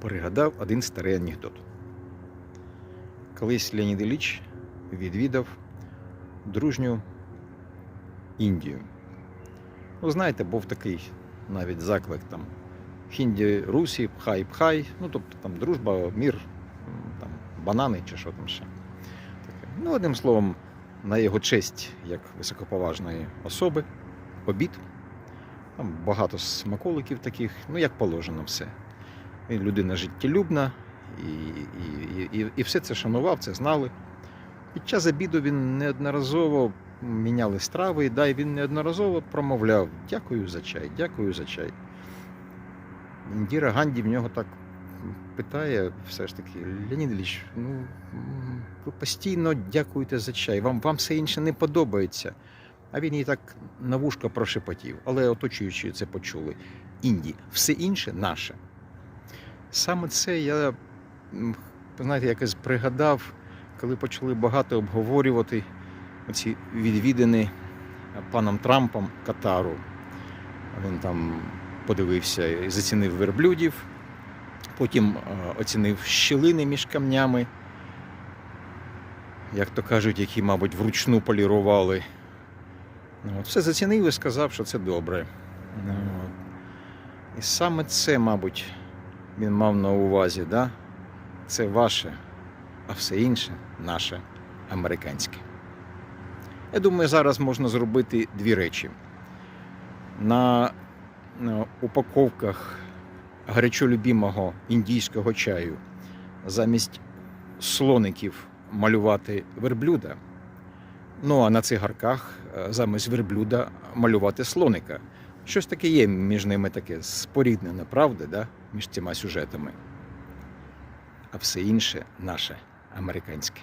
пригадав один старий анекдот. Колись Леонід Ілліч відвідав дружню Індію. Ну, знаєте, був такий навіть заклик там Хінді Русі, пхай пхай, ну тобто там дружба, мір, там, банани чи що там ще. Таке. Ну, одним словом, на його честь, як високоповажної особи, обід. Там багато смаколиків таких, ну як положено все. Він людина життєлюбна, і, і, і, і, все це шанував, це знали. Під час обіду він неодноразово міняли страви, да, і він неодноразово промовляв дякую за чай, дякую за чай. Індіра Ганді в нього так питає все ж таки, Леонід Ілліч, ну ви постійно дякуєте за чай, вам, вам все інше не подобається. А він їй так на вушко прошепотів, але оточуючи це почули. Інді, все інше наше. Саме це я, знаєте, якось пригадав, коли почали багато обговорювати ці відвідини паном Трампом Катару. Він там подивився і зацінив верблюдів, потім оцінив щілини між камнями, як то кажуть, які, мабуть, вручну полірували. Ну, от, Все зацінив і сказав, що це добре. Ну, от. І саме це, мабуть, він мав на увазі, да? це ваше, а все інше наше американське. Я думаю, зараз можна зробити дві речі. На, упаковках гарячолюбімого індійського чаю замість слоників малювати верблюда. Ну а на цигарках е, замість верблюда малювати слоника. Щось таке є між ними таке споріднене, правда, да? між цими сюжетами. А все інше наше американське.